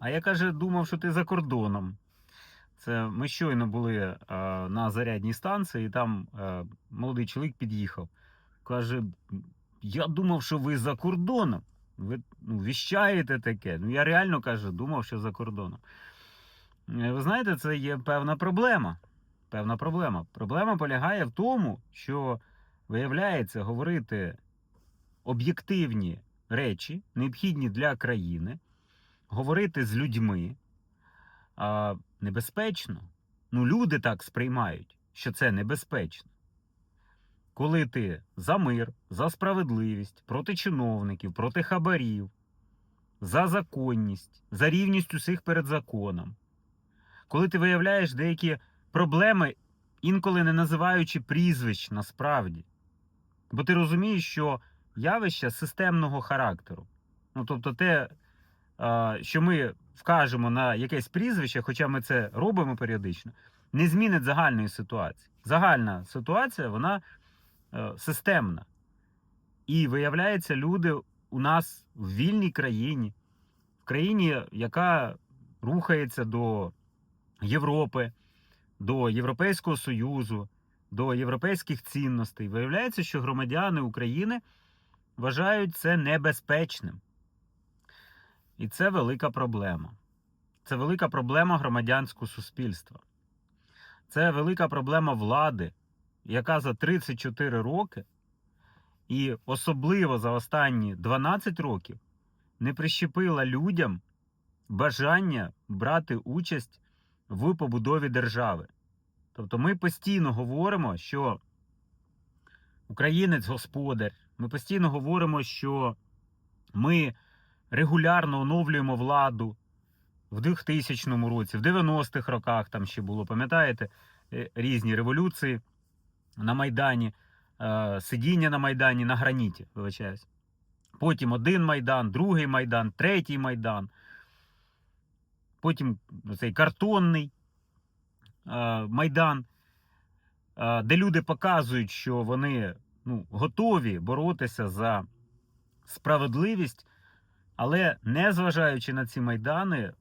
А я каже, думав, що ти за кордоном. Це ми щойно були е, на зарядній станції, і там е, молодий чоловік під'їхав. Каже: Я думав, що ви за кордоном. Ви ну, віщаєте таке. Ну я реально каже, думав, що за кордоном. Е, Ви знаєте, це є певна проблема. Певна проблема. Проблема полягає в тому, що виявляється говорити об'єктивні речі, необхідні для країни, говорити з людьми а, небезпечно. Ну, люди так сприймають, що це небезпечно. Коли ти за мир, за справедливість, проти чиновників, проти хабарів, за законність, за рівність усіх перед законом, коли ти виявляєш деякі проблеми, інколи не називаючи прізвищ насправді. Бо ти розумієш, що явища системного характеру. Ну, тобто, те, що ми вкажемо на якесь прізвище, хоча ми це робимо періодично, не змінить загальної ситуації. Загальна ситуація, вона е, системна. І виявляється, люди у нас в вільній країні, в країні, яка рухається до Європи, до Європейського Союзу, до європейських цінностей. Виявляється, що громадяни України вважають це небезпечним. І це велика проблема. Це велика проблема громадянського суспільства. Це велика проблема влади, яка за 34 роки, і особливо за останні 12 років, не прищепила людям бажання брати участь в побудові держави. Тобто ми постійно говоримо, що українець господар. Ми постійно говоримо, що ми регулярно оновлюємо владу в 2000 році, в 90-х роках там ще було, пам'ятаєте, е, різні революції на Майдані, е, сидіння на Майдані на граніті, вибачаюсь. Потім один Майдан, другий Майдан, третій Майдан. Потім цей картонний е, Майдан, де люди показують, що вони ну, готові боротися за справедливість, але незважаючи на ці майдани,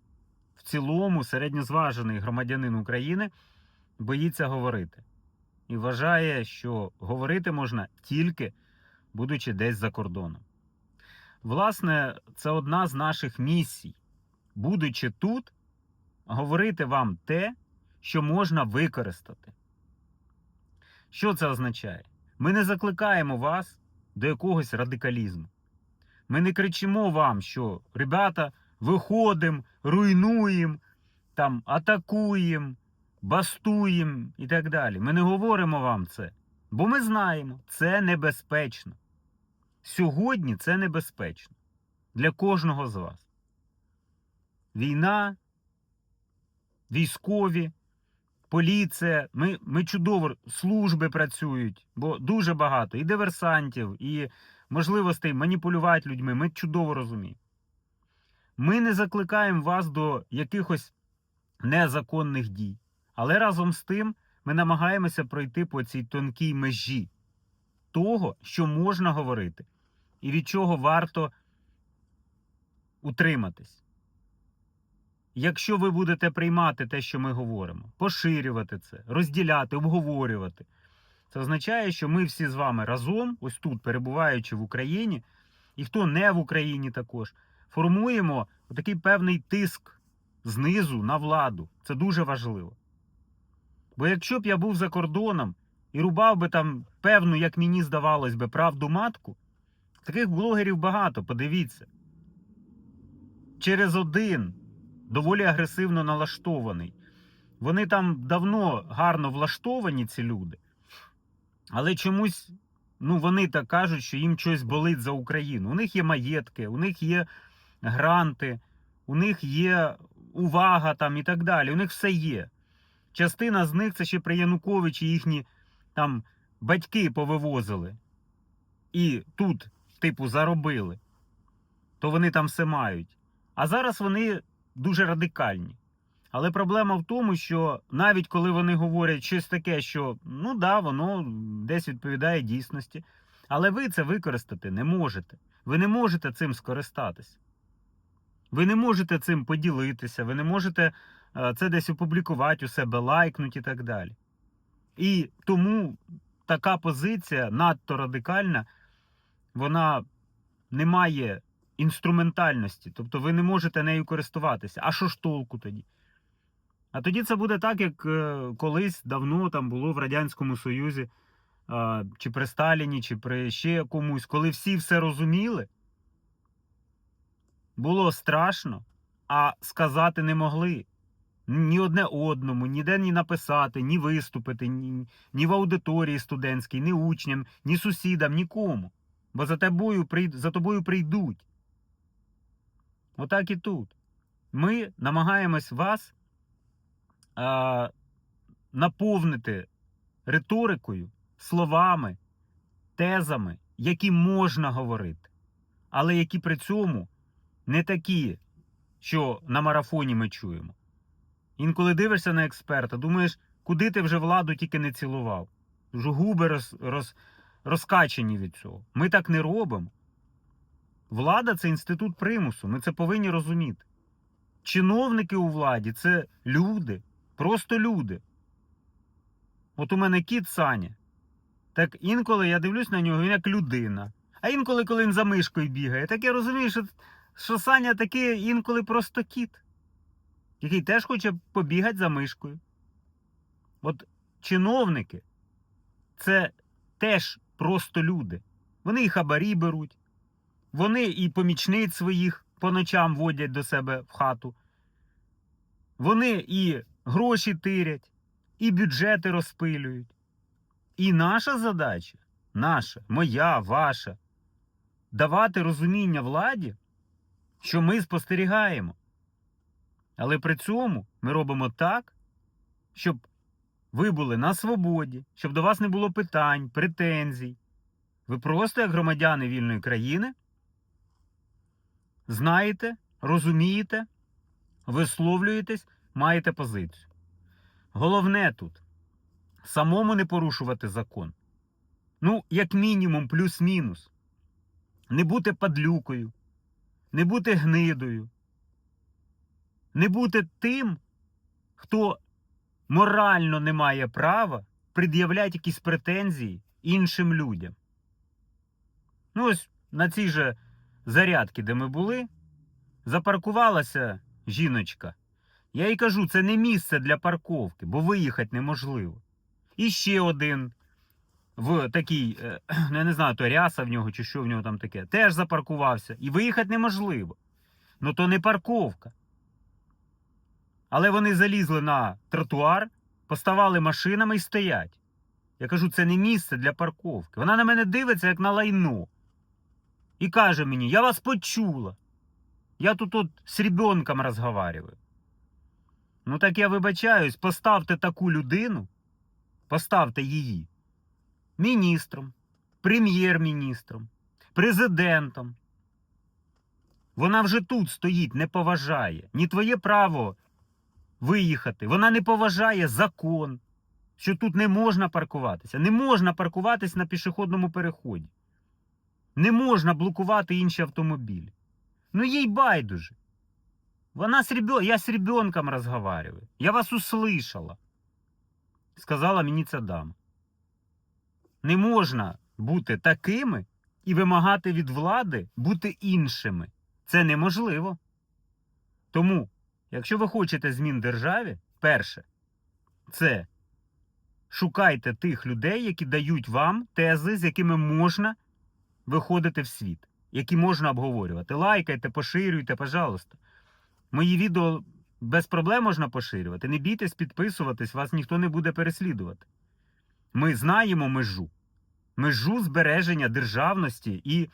в цілому середньозважений громадянин України боїться говорити. І вважає, що говорити можна тільки будучи десь за кордоном. Власне, це одна з наших місій. Будучи тут, говорити вам те, що можна використати. Що це означає? Ми не закликаємо вас до якогось радикалізму. Ми не кричимо вам, що ребята, виходимо, руйнуємо, там, атакуємо, бастуємо і так далі. Ми не говоримо вам це, бо ми знаємо, це небезпечно. Сьогодні це небезпечно для кожного з вас. Війна, військові, поліція. Ми, ми чудово служби працюють, бо дуже багато і диверсантів, і можливостей маніпулювати людьми. Ми чудово розуміємо. Ми не закликаємо вас до якихось незаконних дій. Але разом з тим ми намагаємося пройти по цій тонкій межі того, що можна говорити, і від чого варто утриматись. Якщо ви будете приймати те, що ми говоримо, поширювати це, розділяти, обговорювати, це означає, що ми всі з вами разом, ось тут, перебуваючи в Україні, і хто не в Україні також, формуємо такий певний тиск знизу на владу. Це дуже важливо. Бо якщо б я був за кордоном і рубав би там певну, як мені здавалось би, правду матку, таких блогерів багато, подивіться. Через один доволі агресивно налаштований. Вони там давно гарно влаштовані, ці люди, але чомусь ну, вони так кажуть, що їм щось болить за Україну. У них є маєтки, у них є гранти, у них є увага там і так далі. У них все є. Частина з них це ще при Януковичі їхні там батьки повивозили. І тут, типу, заробили. То вони там все мають. А зараз вони дуже радикальні. Але проблема в тому, що навіть коли вони говорять щось таке, що ну да, воно десь відповідає дійсності, але ви це використати не можете. Ви не можете цим скористатися. Ви не можете цим поділитися, ви не можете е, це десь опублікувати у себе, лайкнути і так далі. І тому така позиція надто радикальна, вона не має інструментальності, тобто ви не можете нею користуватися. А що ж толку тоді? А тоді це буде так, як е, колись давно там було в Радянському Союзі, чи при Сталіні, чи при ще комусь, коли всі все розуміли, було страшно, а сказати не могли. Ні одне одному, ніде ні написати, ні виступити, ні, ні в аудиторії студентській, ні учням, ні сусідам, нікому. Бо за тобою, за тобою прийдуть. Отак і тут. Ми намагаємось вас а, наповнити риторикою, словами, тезами, які можна говорити, але які при цьому не такі, що на марафоні ми чуємо. Інколи дивишся на експерта, думаєш, куди ти вже владу тільки не цілував. Вже губи роз, роз, розкачені від цього. Ми так не робимо. Влада це інститут примусу. Ми це повинні розуміти. Чиновники у владі це люди, просто люди. От у мене кіт Саня. Так інколи я дивлюсь на нього, він як людина. А інколи, коли він за мишкою бігає, так я розумію, що, що Саня такий інколи просто кіт, який теж хоче побігати за мишкою. От чиновники це теж просто люди. Вони і хабарі беруть, вони і помічниць своїх по ночам водять до себе в хату. Вони і гроші тирять, і бюджети розпилюють. І наша задача, наша, моя, ваша, давати розуміння владі, що ми спостерігаємо. Але при цьому ми робимо так, щоб ви були на свободі, щоб до вас не було питань, претензій. Ви просто, як громадяни вільної країни, знаєте, розумієте, висловлюєтесь, маєте позицію. Головне тут самому не порушувати закон. Ну, як мінімум, плюс-мінус. Не бути падлюкою, не бути гнидою, не бути тим, хто морально не має права пред'являти якісь претензії іншим людям. Ну, ось на цій же зарядці, де ми були, запаркувалася жіночка. Я їй кажу, це не місце для парковки, бо виїхати неможливо. І ще один в такій, е, ну, я не знаю, то ряса в нього чи що в нього там таке, теж запаркувався. І виїхати неможливо. Ну то не парковка. Але вони залізли на тротуар, поставали машинами і стоять. Я кажу, це не місце для парковки. Вона на мене дивиться, як на лайно. І каже мені: я вас почула. Я тут от з ребенком розговариваю. Ну так я вибачаюсь, поставте таку людину, поставте її міністром, прем'єр-міністром, президентом. Вона вже тут стоїть, не поважає. Ні твоє право виїхати. Вона не поважає закон, що тут не можна паркуватися. Не можна паркуватись на пішохідному переході. Не можна блокувати інші автомобілі. Ну їй байдуже. Вона с ребен... Я с ребенком разговариваю. Я вас услышала. Сказала мені ця дама. Не можна бути такими і вимагати від влади бути іншими. Це неможливо. Тому, якщо ви хочете змін державі, перше, це шукайте тих людей, які дають вам тези, з якими можна виходити в світ, які можна обговорювати. Лайкайте, поширюйте, пожалуйста. Мої відео без проблем можна поширювати. Не бійтесь підписуватись, вас ніхто не буде переслідувати. Ми знаємо межу. Межу збереження державності і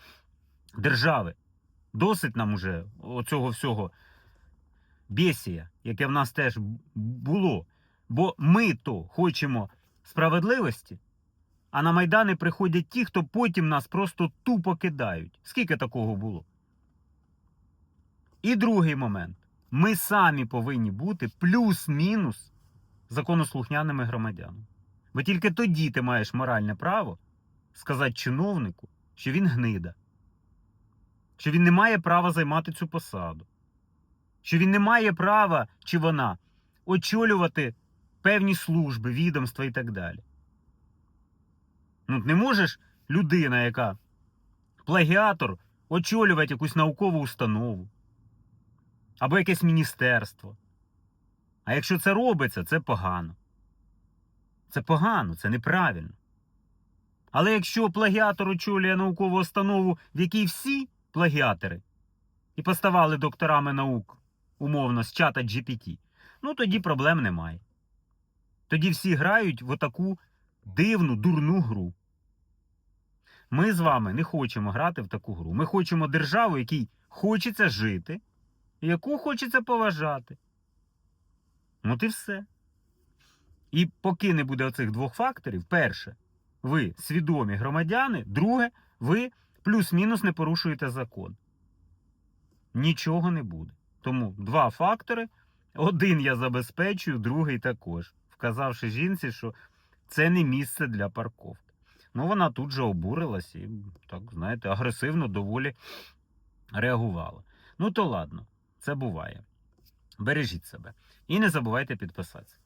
держави. Досить нам уже оцього всього бєсія, яке в нас теж було. Бо ми то хочемо справедливості, а на Майдани приходять ті, хто потім нас просто тупо кидають. Скільки такого було? І другий момент. Ми самі повинні бути плюс-мінус законослухняними громадянами. Бо тільки тоді ти маєш моральне право сказати чиновнику, що він гнида, що він не має права займати цю посаду. що він не має права, чи вона, очолювати певні служби, відомства і так далі. Ну, не можеш людина, яка плагіатор, очолювати якусь наукову установу або якесь міністерство. А якщо це робиться, це погано. Це погано, це неправильно. Але якщо плагіатор очолює наукову установу, в якій всі плагіатори і поставали докторами наук, умовно, з чата GPT, ну тоді проблем немає. Тоді всі грають в отаку дивну, дурну гру. Ми з вами не хочемо грати в таку гру. Ми хочемо державу, якій хочеться жити, яку хочеться поважати. От і все. І поки не буде оцих двох факторів, перше, ви свідомі громадяни, друге, ви плюс-мінус не порушуєте закон. Нічого не буде. Тому два фактори. Один я забезпечую, другий також, вказавши жінці, що це не місце для парковки. Ну, вона тут же обурилась і, так, знаєте, агресивно доволі реагувала. Ну, то ладно, це буває. Бережіть себе. І не забувайте підписатися.